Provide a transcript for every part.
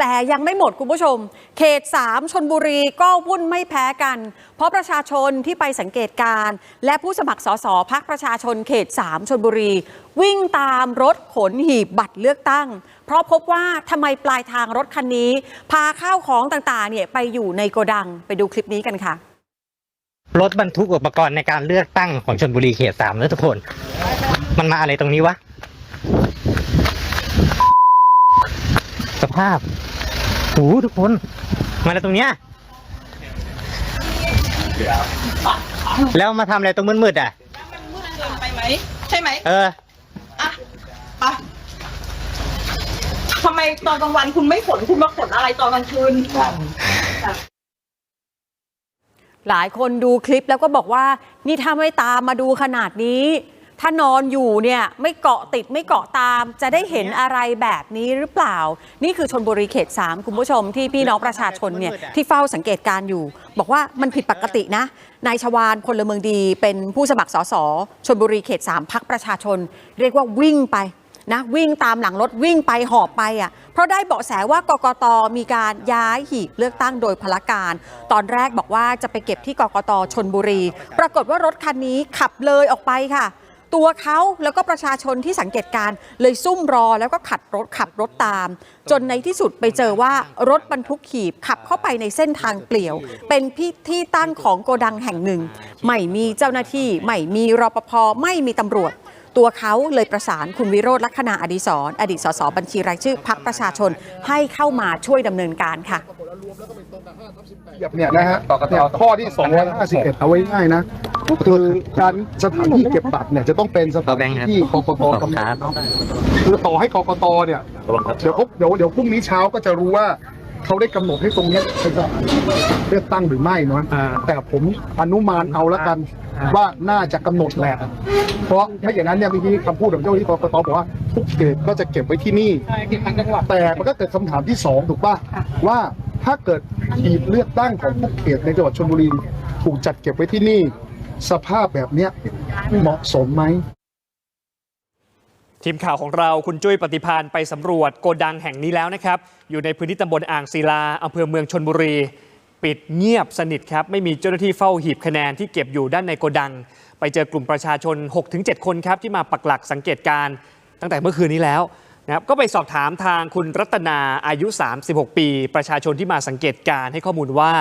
แต่ยังไม่หมดคุณผู้ชม เขต 3 ชนบุรีก็วุ่นไม่แพ้กัน เพราะประชาชนที่ไปสังเกตการณ์และผู้สมัครสสพักประชาชนเขต 3 ชนบุรี วิ่งตามรถขนหีบบัตรเลือกตั้ง เพราะพบว่าทำไมปลายทางรถคันนี้ พาข้าวของต่างๆเนี่ยไปอยู่ในโกดังไปดูคลิปนี้กันค่ะ รถบรรทุกอุปกรณ์ในการเลือกตั้งของชนบุรีเขตสามนะทุกคน มันมาอะไรตรงนี้วะ สภาพโอ้โหทุกคน มาอะไรตรงเนี้ย แล้วมาทำอะไรตรงมืดๆอะเกินไปไหม ใช่ไหมเออ อะไปทำไมตอนกลางวันคุณไม่ขนคุณมาขนอะไรตอนกลางคืน หลายคนดูคลิปแล้วก็บอกว่า นี่ถ้าไม่ตามมาดูขนาดนี้ ถ้านอนอยู่เนี่ยไม่เกาะติดไม่เกาะตาม จะได้เห็นอะไรแบบนี้หรือเปล่า นี่คือชนบุรีเขต 3 คุณผู้ชมที่พี่น้องประชาชนเนี่ยที่เฝ้าสังเกตการณ์อยู่ บอกว่ามันผิดปกตินะนายชวานพลเมืองดีเป็นผู้สมัครสสชนบุรีเขต 3 พักประชาชน เรียกว่าวิ่งไปนะวิ่งตามหลังรถวิ่งไปหอบไปอะเพราะได้เบาะแสว่ากกตมีการย้ายหีบเลือกตั้งโดยพลการ ตอนแรกบอกว่าจะไปเก็บที่กกตชนบุรี ปรากฏว่ารถคันนี้ขับเลยออกไปค่ะ ตัวเขาแล้วก็ประชาชนที่สังเกตการเลยซุ่มรอแล้วก็ขัดรถขับรถตาม จนในที่สุดไปเจอว่ารถบรรทุกขีบขับเข้าไปในเส้นทางเปลี่ยว เป็นพี่ที่ตั้งของโกดังแห่งหนึ่ง ไม่มีเจ้าหน้าที่ ไม่มีรปภไม่มีตำรวจ ตัวเขาเลยประสานคุณวิโรธลักษณะอดีศรอดีตสสบัญชีรายชื่อพักประชาชนให้เข้ามาช่วยดำเนินการค่ะเหยียบเนี่ยนะฮะเนี่ยข้อที่ 251 เอาไว้ง่ายนะคือการสถานที่เก็บบัตรเนี่ยจะต้องเป็นสถานที่ที่กกตกำหนดเนาะคือต่อให้กกตเนี่ยเดี๋ยวเขาเดี๋ยวเดี๋ยวพรุ่งนี้เช้าก็จะรู้ว่า เขาได้กำหนดให้ตรงเนี้ยเป็นสถานที่เลือกตั้งหรือไม่เนาะแต่ผมอนุมานเอาละกันว่าน่าจะกำหนดแหละเพราะถ้าอย่างนั้นเนี่ยเมื่อกี้คำพูดของเจ้าหน้าที่กกตบอกว่าทุกเขตก็จะเก็บไว้ที่นี่ แต่มันก็เกิดคำถามที่สองถูกป่ะว่าถ้าเกิดหีบเลือกตั้งของทุกเขตในจังหวัดชลบุรีถูกจัดเก็บไว้ที่นี่ สภาพแบบเนี้ยเหมาะสมไหม ทีมข่าวของเราคุณจุ้ยปฏิพานไปสำรวจโกดังแห่งนี้แล้วนะครับ อยู่ในพื้นที่ตำบลอ่างศิลาอำเภอเมืองชนบุรี ปิดเงียบสนิทครับ ไม่มีเจ้าหน้าที่เฝ้าหีบคะแนนที่เก็บอยู่ด้านในโกดัง ไปเจอกลุ่มประชาชน 6-7 คนครับ ที่มาปักหลักสังเกตการ์ตั้งแต่เมื่อคืนนี้แล้วนะครับก็ไปสอบถามทางคุณรัตนาอายุ 36 ปี ประชาชนที่มาสังเกตการ์ให้ข้อมูลว่า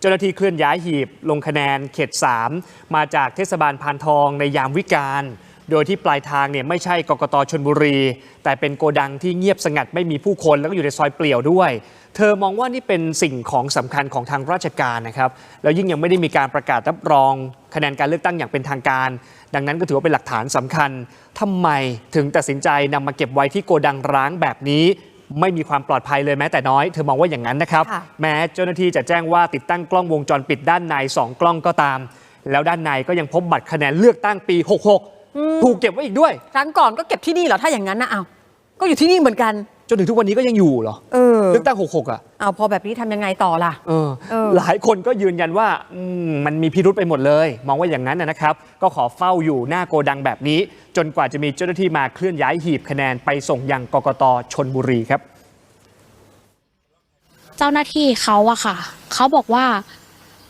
เจ้าหน้าที่เคลื่อนย้ายหีบ ลงคะแนนเขต 3 มาจากเทศบาลพานทองในยามวิกาล โดยที่ปลายทางเนี่ยไม่ใช่กกตชนบุรี แต่เป็นโกดังที่เงียบสงัดไม่มีผู้คนแล้วก็อยู่ในซอยเปลี่ยวด้วย เธอมองว่านี่เป็นสิ่งของสำคัญของทางราชการนะครับแล้วยิ่งยังไม่ได้มีการประกาศรับรองคะแนนการเลือกตั้งอย่างเป็นทางการ ดังนั้นก็ถือว่าเป็นหลักฐานสำคัญทำไมถึงตัดสินใจนำมาเก็บไว้ที่โกดังร้างแบบนี้ไม่มีความปลอดภัยเลยแม้แต่น้อย เธอมองว่าอย่างนั้นนะครับค่ะแม้เจ้าหน้าที่จะแจ้งว่าติดตั้งกล้องวงจรปิดด้านในสองกล้องก็ตาม แล้วด้านในก็ยังพบบัตรคะแนนเลือกตั้งปี 66 ถูกเก็บไว้อีกด้วย ครั้งก่อนก็เก็บที่นี่เหรอถ้าอย่างนั้นนะเอาก็อยู่ที่นี่เหมือนกันจนถึงทุกวันนี้ก็ยังอยู่เหรอเออเลือกตั้ง66อะเอาพอแบบนี้ทำยังไงต่อล่ะเออเออหลายคนก็ยืนยันว่าอืมมันมีพิรุธไปหมดเลย มองว่าอย่างนั้นนะนะครับ ก็ขอเฝ้าอยู่หน้าโกดังแบบนี้ จนกว่าจะมีเจ้าหน้าที่มาเคลื่อนย้ายหีบคะแนนไปส่งยังกกตชนบุรีครับ เจ้าหน้าที่เขาอะค่ะเขาบอกว่า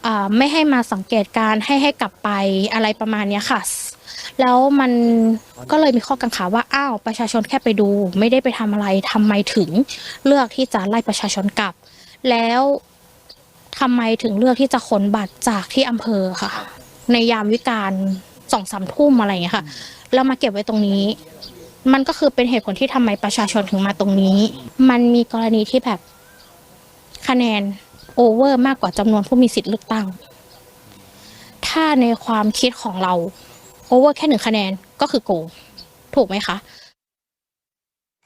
อ่าไม่ให้มาสังเกตการณ์ให้ให้กลับไปอะไรประมาณเนี้ยค่ะ แล้วมันก็เลยมีข้อกังขาว่าอ้าวประชาชนแค่ไปดู ไม่ได้ไปทำอะไรทำไมถึงเลือกที่จะไล่ประชาชนกลับ แล้วทำไมถึงเลือกที่จะขนบัตรจากที่อำเภอค่ะ ในยามวิกาลสองสามทุ่มอะไรอย่างเงี้ยค่ะแล้วมาเก็บไว้ตรงนี้ มันก็คือเป็นเหตุผลที่ทำไมประชาชนถึงมาตรงนี้ มันมีกรณีที่แบบคะแนนโอเวอร์มากกว่าจำนวนผู้มีสิทธิ์เลือกตั้ง ถ้าในความคิดของเรา โอเวอร์แค่หนึ่งคะแนนก็คือโกงถูกไหมคะ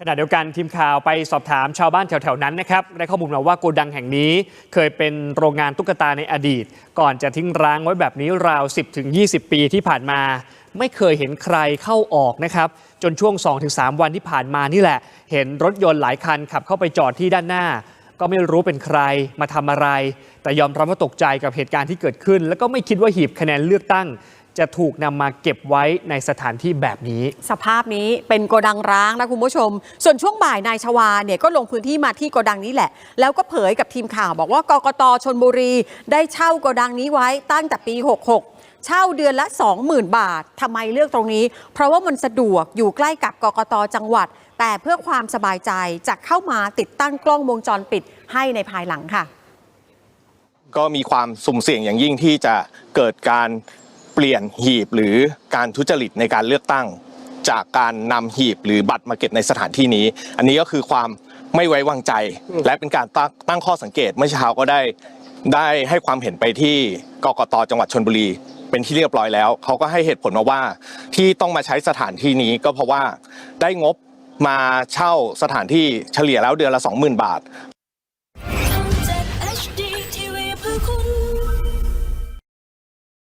ขณะเดียวกันทีมข่าวไปสอบถามชาวบ้านแถวๆนั้นนะครับได้ข้อมูลมาว่าโกดังแห่งนี้ เคยเป็นโรงงานตุ๊กตาในอดีต ก่อนจะทิ้งร้างไว้แบบนี้ราว 10-20 ปีที่ผ่านมา ไม่เคยเห็นใครเข้าออกนะครับจนช่วง 2-3 วันที่ผ่านมานี่แหละ เห็นรถยนต์หลายคันขับเข้าไปจอดที่ด้านหน้า ก็ไม่รู้เป็นใครมาทำอะไร แต่ยอมรับว่าตกใจกับเหตุการณ์ที่เกิดขึ้น แล้วก็ไม่คิดว่าหีบคะแนนเลือกตั้ง จะถูกนำมาเก็บไว้ในสถานที่แบบนี้ สภาพนี้เป็นโกดังร้างนะคุณผู้ชม ส่วนช่วงบ่ายนายชวาเนี่ยก็ลงพื้นที่มาที่โกดังนี้แหละ แล้วก็เผยกับทีมข่าวบอกว่ากกตชนบุรี ได้เช่าโกดังนี้ไว้ตั้งแต่ปี 66เช่าเดือนละ 20,000 บาท ทำไมเลือกตรงนี้ เพราะว่ามันสะดวกอยู่ใกล้กับกกตจังหวัด แต่เพื่อความสบายใจจะเข้ามาติดตั้งกล้องวงจรปิดให้ในภายหลังค่ะ ก็มีความสุ่มเสี่ยงอย่างยิ่งที่จะเกิดการ เปลี่ยนหีบหรือการทุจริตในการเลือกตั้ง จากการนำหีบหรือบัตรมาเก็บในสถานที่นี้ อันนี้ก็คือความไม่ไว้วางใจ และเป็นการตั้งตั้งข้อสังเกตเมื่อเช้าก็ได้ได้ให้ความเห็นไปที่กกตจังหวัดชนบุรี เป็นที่เรียบร้อยแล้ว เขาก็ให้เหตุผลมาว่าที่ต้องมาใช้สถานที่นี้ก็เพราะว่าได้งบมาเช่าสถานที่เฉลี่ยแล้วเดือนละ 20,000 บาท